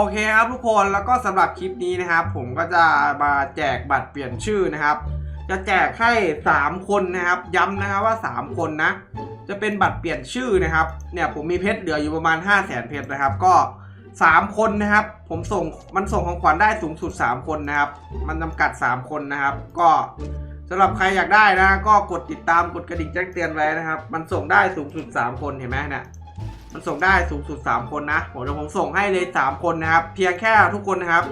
โอเคครับทุกคนแล้วก็สำหรับคลิปนี้นะครับ ผมก็จะมาแจกบัตรเปลี่ยนชื่อนะครับ จะแจกให้ 3 คนนะครับ ย้ำนะครับว่า 3 คนนะ จะเป็นบัตรเปลี่ยนชื่อนะครับ เนี่ยผมมีเพชรเหลืออยู่ประมาณ 5 0 0แสนเพชรนะครับ ก็ 3 คนนะครับ ผมส่งมันส่งของขวัญได้สูงสุด 3 คนนะครับ มันจำกัด 3 คนนะครับ ก็สำหรับใครอยากได้นะ ก็กดติดตามกดกระดิ่งแจ้งเตือนไว้นะครับ มันส่งได้สูงสุด 3 คนเห็นไหมเนี่ย มันส่งได้สูงสุด 3 คนนะผมเดี๋ยวผมส่งให้เลย 3 คนนะครับ เพียงแค่ทุกคนนะครับ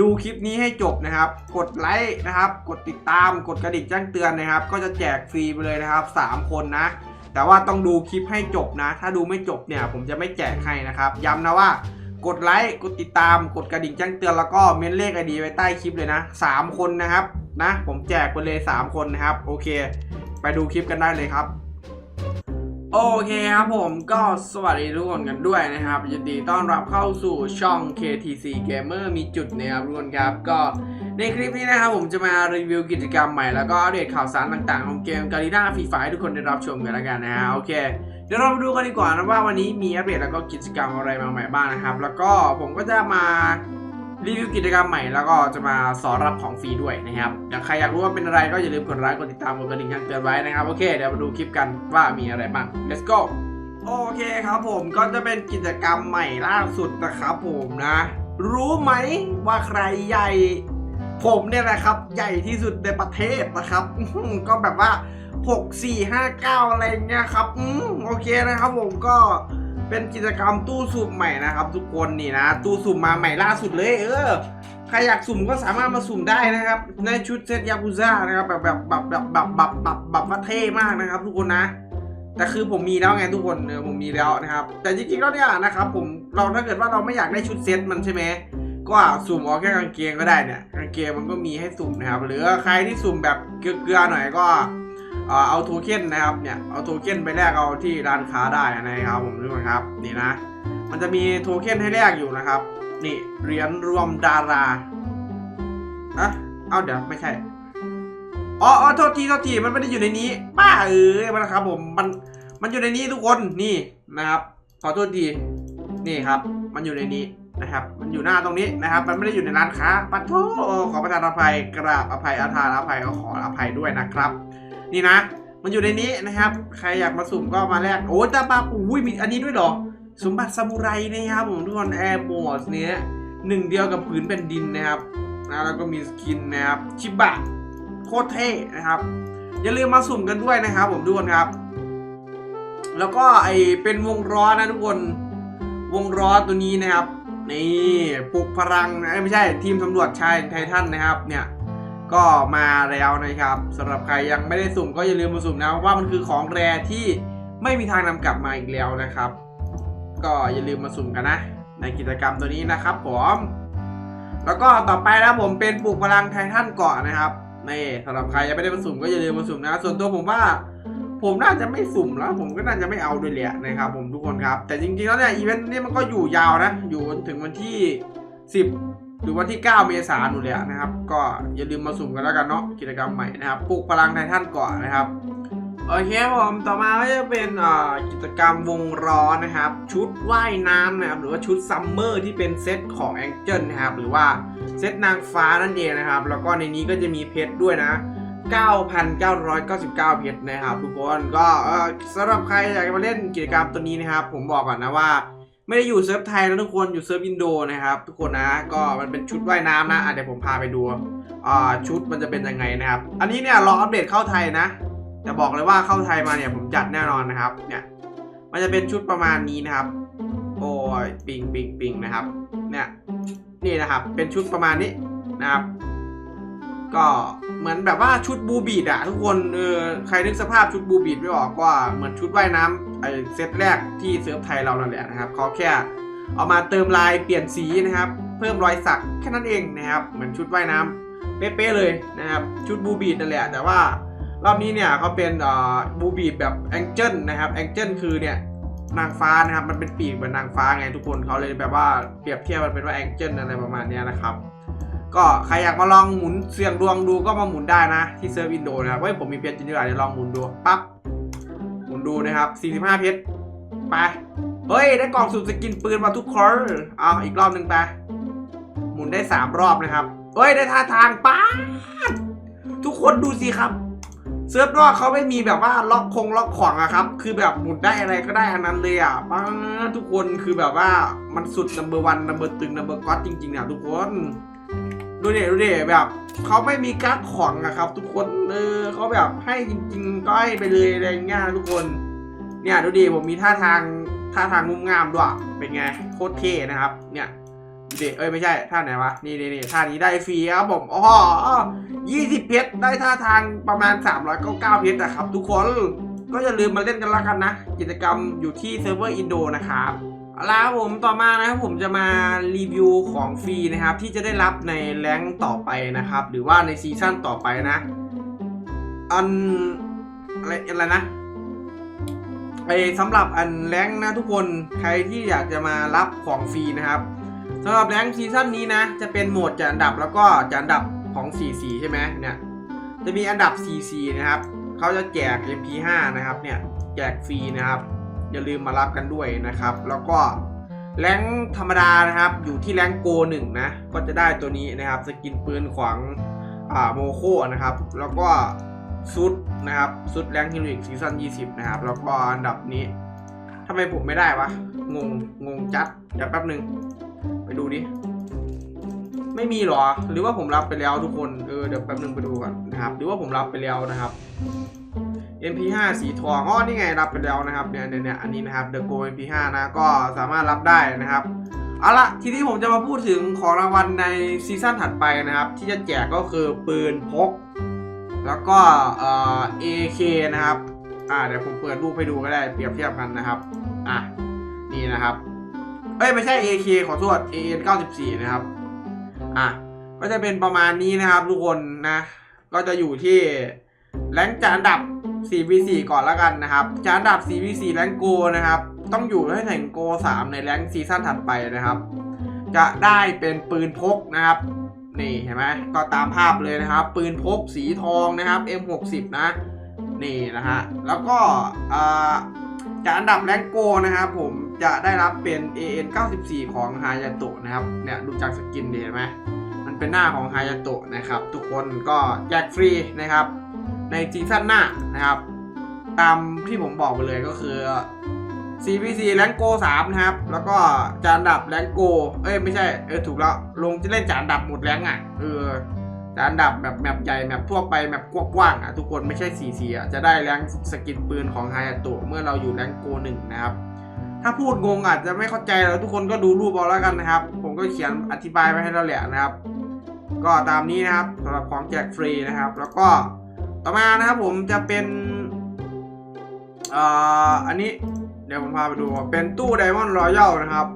ดูคลิปนี้ให้จบนะครับ กดไลค์นะครับ กดติดตาม กดกระดิ่งแจ้งเตือนนะครับ ก็จะแจกฟรีไปเลยนะครับ 3 คนนะ แต่ว่าต้องดูคลิปให้จบนะ ถ้าดูไม่จบเนี่ย ผมจะไม่แจกให้นะครับ ย้ำนะว่ากดไลค์ กดติดตาม กดกระดิ่งแจ้งเตือนแล้วก็เมนเลขไอดีไว้ใต้คลิปเลยนะ 3 คนนะครับนะ ผมแจกไปเลย 3 คนนะครับ โอเค ไปดูคลิปกันได้เลยครับ โอเคครับผมก็สวัสดีทุกคนกันด้วยนะครับยินดีต้อนรับเข้าสู่ช่อง KTC Gamer มีจุดนะครับทุกคนครับ ก็ในคลิปนี้นะครับผมจะมารีวิวกิจกรรมใหม่แล้วก็อัปเดตข่าวสารต่างๆ ของเกม g a r i n a Free Fire ให้ทุกคนได้รับชมกันแล้วกันนะฮะโอเคเดี๋ยวเรามาดูกันดีกว่านะว่าวันนี้มีอัปเดตแล้วก็กิจกรรมอะไรมาใหม่บ้างนะครับ แล้วก็ผมก็จะมา รีวิวกิจกรรมใหม่แล้วก็จะมาสอนรับของฟรีด้วยนะครับอยากใครอยากรู้ว่าเป็นอะไรก็อย่าลืมกดไลค์กดติดตามกดกระดิ่งแจ้งเตือนไว้นะครับโอเคเดี๋ยวมาดูคลิปกันว่ามีอะไรบ้าง let's go โอเคครับผมก็จะเป็นกิจกรรมใหม่ล่าสุดนะครับผมนะ รู้ไหมว่าใครใหญ่ ผมเนี่ยนะครับ ใหญ่ที่สุดในประเทศนะครับก็แบบว่า 6 4 5 9 อะไรเงี้ยครับอืมโอเคนะครับผมก็ เป็นกิจกรรมตู้สุ่มใหม่นะครับ ทุกคนนี่นะ ตู้สุ่มมาใหม่ล่าสุดเลย เออใครอยากสุ่มก็สามารถมาสุ่มได้นะครับ ในชุดเซตยากุซ่านะครับแบบแบบแบบแบบแบบแบบแบบแบบว่าเท่มากนะครับ ทุกคนนะ แต่คือผมมีแล้วไงทุกคนเออผมมีแล้วนะครับ แต่จริงๆแล้วเนี่ยนะครับ ผมเราถ้าเกิดว่าเราไม่อยากได้ชุดเซตมันใช่ไหมก็สุ่มเอาแค่กางเกงก็ได้เนี่ยกางเกงมันก็มีให้สุ่มนะครับ หรือใครที่สุ่มแบบเกลือๆหน่อยก็ เอาโทเค็นนะครับเนี่ยเอาโทเค็นไปแลกเอาที่ร้านค้าได้นะครับผมทุกคนครับนี่นะ มันจะมีโทเค็นให้แลกอยู่นะครับ นี่เหรียญรวมดาราอะเอาเดี๋ยวไม่ใช่อ๋ออโทษทีโทษทีมันไม่ได้อยู่ในนี้ป้าเออมันนะครับ ผมมันมันอยู่ในนี้ทุกคนนี่นะครับ ขอโทษทีนี่ครับ มันอยู่ในนี้นะครับ มันอยู่หน้าตรงนี้นะครับ มันไม่ได้อยู่ในร้านค้าปัดโทขอประทานอภัยกราบอภัยอาทานอภัยขออภัยด้วยนะครับ นี่นะ มันอยู่ในนี้นะครับ ใครอยากมาสุ่มก็มาแลกโอ้ตาบาอุ้ยมีอันนี้ด้วยเหรอ สมบัติซามูไรนะครับผมทุกคนแอร์โหมดเนี้ยหนึ่งเดียวกับผืนแผ่นดินนะครับนะแล้วก็มีสกินนะครับชิบะโคตรเท่นะครับ อย่าลืมมาสุ่มกันด้วยนะครับ ผมทุกคนครับ แล้วก็ไอเป็นวงล้อนนะทุกคนวงล้อนตัวนี้นะครับนี่ปลุกพลังนะไม่ใช่ทีมตำรวจชายไททันนะครับเนี่ย ก็มาแล้วนะครับสำหรับใครยังไม่ได้สุ่มก็อย่าลืมมาสุ่มนะว่ามันคือของแรที่ไม่มีทางนำกลับมาอีกแล้วนะครับ ก็อย่าลืมมาสุ่มกันนะ ในกิจกรรมตัวนี้นะครับผมแล้วก็ต่อไปนะผมเป็นปลูกพลังไททันเกาะนะครับนี่สำหรับใครยังไม่ได้มาสุ่มก็อย่าลืมมาสุ่มนะ ส่วนตัวผมว่าผมน่าจะไม่สุ่มแล้ว ผมก็น่าจะไม่เอาด้วยแหละนะครับผมทุกคนครับ แต่จริงๆแล้วเนี่ยอีเวนต์นี้มันก็อยู่ยาวนะ อยู่จนถึงวันที่ 10 หรือวันที่ 9 เมษายนนู่นเลยนะครับ ก็อย่าลืมมาสุ่มกันแล้วกันเนาะกิจกรรมใหม่นะครับปลูกพลังไททันก่อนนะครับโอเคผมต่อมาก็จะเป็นอ่ากิจกรรมวงร้อนนะครับ ชุดว่ายน้ำนะครับหรือว่าชุดซัมเมอร์ที่เป็นเซตของแองเจิลนะครับหรือว่าเซตนางฟ้านั่นเองนะครับ แล้วก็ในนี้ก็จะมีเพชรด้วยนะ 9,999 เพชรนะครับทุกคนก็สำหรับใครอยากจะมาเล่นกิจกรรมตัวนี้นะครับ ผมบอกก่อนนะว่า ไม่ได้อยู่เซิร์ฟไทยนะทุกคนอยู่เซิร์ฟอินโดนะครับ ทุกคนนะก็มันเป็นชุดว่ายน้ำนะอะเดี๋ยวผมพาไปดูอ่าชุดมันจะเป็นยังไงนะครับ อันนี้เนี่ยรออัปเดตเข้าไทยนะแต่บอกเลยว่าเข้าไทยมาเนี่ยผมจัดแน่นอนนะครับ เนี่ย มันจะเป็นชุดประมาณนี้นะครับ โอ้ยปิงปิงปิงนะครับ เนี่ยนี่นะครับ เป็นชุดประมาณนี้นะครับ ก็เหมือนแบบว่าชุดบูบีดอะทุกคนเออใครนึกสภาพชุดบูบีดไม่ออกก็เหมือนชุดว่ายน้ำ ไอเซตแรกที่เซิร์ฟไทยเรานั่นแหละนะครับเขาแค่เอามาเติมลายเปลี่ยนสีนะครับ เพิ่มรอยสักแค่นั้นเองนะครับ เหมือนชุดว่ายน้ำเป๊ะๆเลยนะครับ ชุดบูบีดนั่นแหละ แต่ว่ารอบนี้เนี่ยเขาเป็นบูบีดแบบแองเจิลนะครับแองเจิลคือเนี่ยนางฟ้านะครับ มันเป็นปีกเหมือนนางฟ้าไงทุกคนเขาเลยแบบว่าเปรียบเทียบมันเป็นว่าแองเจิลอะไรประมาณนี้นะครับก็ใครอยากมาลองหมุนเสี่ยงดวงดูก็มาหมุนได้นะ ที่เซิร์ฟวินโดนะครับเว้ยผมมีเพชรจริงๆเดี๋ยวลองหมุนดูปั๊บ หมุนดูนะครับ 45 เพชร ไป เฮ้ย ได้กล่องสุ่มสกินปืนมาทุกคนเอาอีกรอบหนึ่งไป หมุนได้สามรอบนะครับ เฮ้ย ได้ท่าทางป้าทุกคนดูสิครับ เซิร์ฟนอกเขาไม่มีแบบว่าล็อกคงล็อกของอะครับ คือแบบหมุนได้อะไรก็ได้อันนั้นเลยอะป้าทุกคนคือแบบว่ามันสุดนัมเบอร์วันนัมเบอร์ตึงนัมเบอร์ก๊อตจริงๆอะทุกคน ดูเด็ดูเด็แบบเขาไม่มีการ์ดของอะครับ ทุกคนเออเขาแบบให้จริงๆก็ให้ไปเลยอะไรเงี้ยทุกคน เนี่ยดูดิผมมีท่าทางท่าทางงุ่มงามด้วยเป็นไงโคตรเท่นะครับ เนี่ยดูดิเอ้ยไม่ใช่ท่าไหนวะนี่นี่นี่ท่านี้ได้ฟรีครับผมอ๋อยี่สิบเพชรได้ท่าทางประมาณ 399เพชรนะครับ ทุกคนก็อย่าลืมมาเล่นกันละกันนะ กิจกรรมอยู่ที่เซิร์ฟเวอร์อินโดนะครับ เอาล่ะครับผมต่อมานะครับผมจะมารีวิวของฟรีนะครับ ที่จะได้รับในแรงต่อไปนะครับ หรือว่าในซีซั่นต่อไปนะ อันอะไรอะไรนะไอสำหรับอันแรงนะทุกคนใครที่อยากจะมารับของฟรีนะครับสำหรับแรงซีซั่นนี้นะ จะเป็นโหมดจัดอันดับแล้วก็จัดอันดับของ44ใช่ไหมเนี่ยจะมีอันดับ44นะครับเขาจะแจก MP5 นะครับเนี่ยแจกฟรีนะครับ อย่าลืมมารับกันด้วยนะครับ แล้วก็แรงธรรมดานะครับ อยู่ที่แรงโกหนึ่งนะ ก็จะได้ตัวนี้นะครับ สกินปืนของอ่าโมโคนะครับ แล้วก็ซุดนะครับซุดแรงฮิลิกซีซั่น20 นะครับ แล้วก็อันดับนี้ทำไมผมไม่ได้วะ งง งงจัดเดี๋ยวแป๊บหนึ่งไปดูดิ ไม่มีหรอ หรือว่าผมรับไปแล้วทุกคน เออ เดี๋ยวแป๊บหนึ่งไปดูก่อนนะครับ หรือว่าผมรับไปแล้วนะครับ MP5 สีทองอ๋อนี่ไงรับไปแล้วนะครับเนี่ยเนี่ยอันนี้นะครับ The Go MP5 นะก็สามารถรับได้นะครับเอาละทีนี้ผมจะมาพูดถึงของรางวัลในซีซั่นถัดไปนะครับ ที่จะแจกก็คือปืนพก แล้วก็เอ่อ AK นะครับ อ่าเดี๋ยวผมเปิดรูปให้ดูก็ได้เปรียบเทียบกันนะครับอะนี่นะครับเอ้ยไม่ใช่ AK ขอโทษ AN 94นะครับอะก็จะเป็นประมาณนี้นะครับทุกคนนะ ก็จะอยู่ที่แรงค์จานอันดับ 4v4 ก่อนแล้วกันนะครับจานอันดับ 4v4 แรงโกนะครับ ต้องอยู่ให้ถึงโก 3 ในแรงซีซั่นถัดไปนะครับ จะได้เป็นปืนพกนะครับนี่เห็นไหมก็ตามภาพเลยนะครับ ปืนพกสีทองนะครับ M60 นะนี่นะฮะแล้วก็จากอันดับแรงโกนะครับผมจะได้รับเป็น AN 94 ของฮายาโตะนะครับเนี่ยดูจากสกินดีเห็นไหมมันเป็นหน้าของฮายาโตะนะครับ ทุกคนก็แจกฟรีนะครับ ในซีซั่นหน้านะครับ ตามที่ผมบอกไปเลยก็คือ CVC แรงโก3นะครับ แล้วก็จานดับแรงโก เอ้ยไม่ใช่ เออถูกแล้ว ลงจะเล่นจานดับหมดแรงอะ เออ จานดับแบบแมปใหญ่แมปทั่วไปแมปกว้างๆอะทุกคนไม่ใช่สีสีอะจะได้แรงสกินปืนของไฮอาโตะเมื่อเราอยู่แรงโกหนึ่งนะครับ ถ้าพูดงงอาจจะไม่เข้าใจแล้วทุกคนก็ดูรูปเอาแล้วกันนะครับ ผมก็เขียนอธิบายไว้ให้เราแหละนะครับ ก็ตามนี้นะครับสำหรับของแจกฟรีนะครับ แล้วก็ ต่อมานะครับผมจะเป็นอ่ออันนี้เดี๋ยวผมพาไปดูเป็นตู้ไดมอนด์รอยัลนะครับ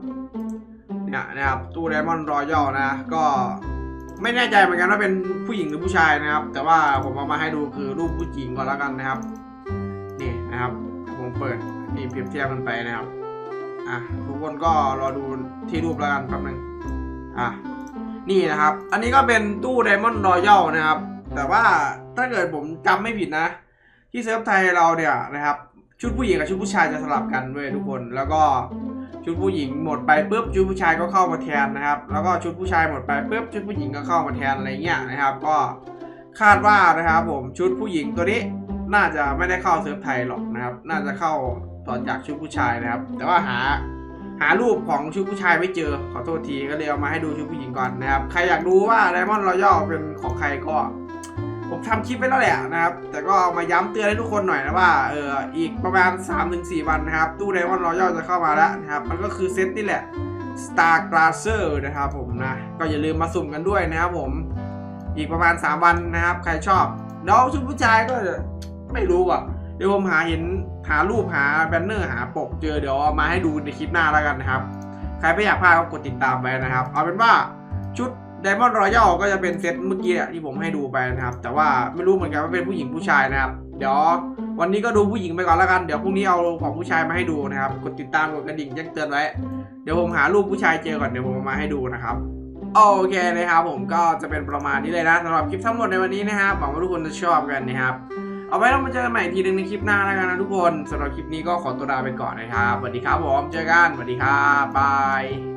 เนี่ยนะครับตู้ไดมอนด์รอยัลนะก็ไม่แน่ใจเหมือนกันว่าเป็นผู้หญิงหรือผู้ชายนะครับ แต่ว่าผมเอามาให้ดูคือรูปผู้หญิงก่อนแล้วกันนะครับนี่นะครับผมเปิดนี่เปรียบเทียบกันไปนะครับอะทุกคนก็รอดูที่รูปแล้วกันแป๊บนึงอะนี่นะครับ อันนี้ก็เป็นตู้ไดมอนด์รอยัลนะครับ แต่ว่า ถ้าเกิดผมจำไม่ผิดนะ ที่เซิร์ฟไทยเราเนี่ยนะครับ ชุดผู้หญิงกับชุดผู้ชายจะสลับกันเว้ยทุกคนแล้วก็ชุดผู้หญิงหมดไปปุ๊บชุดผู้ชายก็เข้ามาแทนนะครับ แล้วก็ชุดผู้ชายหมดไปปุ๊บชุดผู้หญิงก็เข้ามาแทนอะไรเงี้ยนะครับ ก็คาดว่านะครับผมชุดผู้หญิงตัวนี้น่าจะไม่ได้เข้าเซิร์ฟไทยหรอกนะครับ น่าจะเข้าต่อจากชุดผู้ชายนะครับ แต่ว่าหาหารูปของชุดผู้ชายไม่เจอขอโทษทีก็เลยเอามาให้ดูชุดผู้หญิงก่อนนะครับ ใครอยากดูว่าไดมอนด์รอยัลเป็นของใครก็ ผมทำคลิปไว้แล้วแหละนะครับ แต่ก็เอามาย้ำเตือนให้ทุกคนหน่อยนะว่าเอออีกประมาณ 3-4 วันนะครับ ตู้ไดมอนด์รอยัลจะเข้ามาแล้วนะครับ มันก็คือเซตนี่แหละ Star g l a s s e r นะครับผมนะ ก็อย่าลืมมาสุ่มกันด้วยนะครับผมอีกประมาณ 3 วันนะครับ ใครชอบน้องชุดผู้ชายก็ไม่รู้อะเดี๋ยวผมหาเห็นหารูปหาแบนเนอร์หาปกเจอเดี๋ยวเอามาให้ดูในคลิปหน้าแล้วกันนะครับ ใครไม่อยากพลาดก็กดติดตามไปนะครับ เอาเป็นว่าชุด Diamond Royal ก็จะเป็นเซตเมื่อกี้ที่ผมให้ดูไปนะครับ แต่ว่าไม่รู้เหมือนกันว่าเป็นผู้หญิงผู้ชายนะครับ เดี๋ยววันนี้ก็ดูผู้หญิงไปก่อนแล้วกัน เดี๋ยวพรุ่งนี้เอาของผู้ชายมาให้ดูนะครับ กดติดตามกดกระดิ่งแจ้งเตือนไว้ เดี๋ยวผมหารูปผู้ชายเจอก่อนเดี๋ยวผมเอามาให้ดูนะครับ โอเคนะครับผมก็จะเป็นประมาณนี้เลยนะสำหรับคลิปทั้งหมดในวันนี้นะครับหวังว่าทุกคนจะชอบกันนะครับ เอาไว้เรามาเจอกันใหม่อีกทีหนึงในคลิปหน้าแล้วกันนะทุกคนสำหรับคลิปนี้ก็ขอตัวลาไปก่อนนะครับสวัสดีครับผมเจอกันสวัสดีครับบาย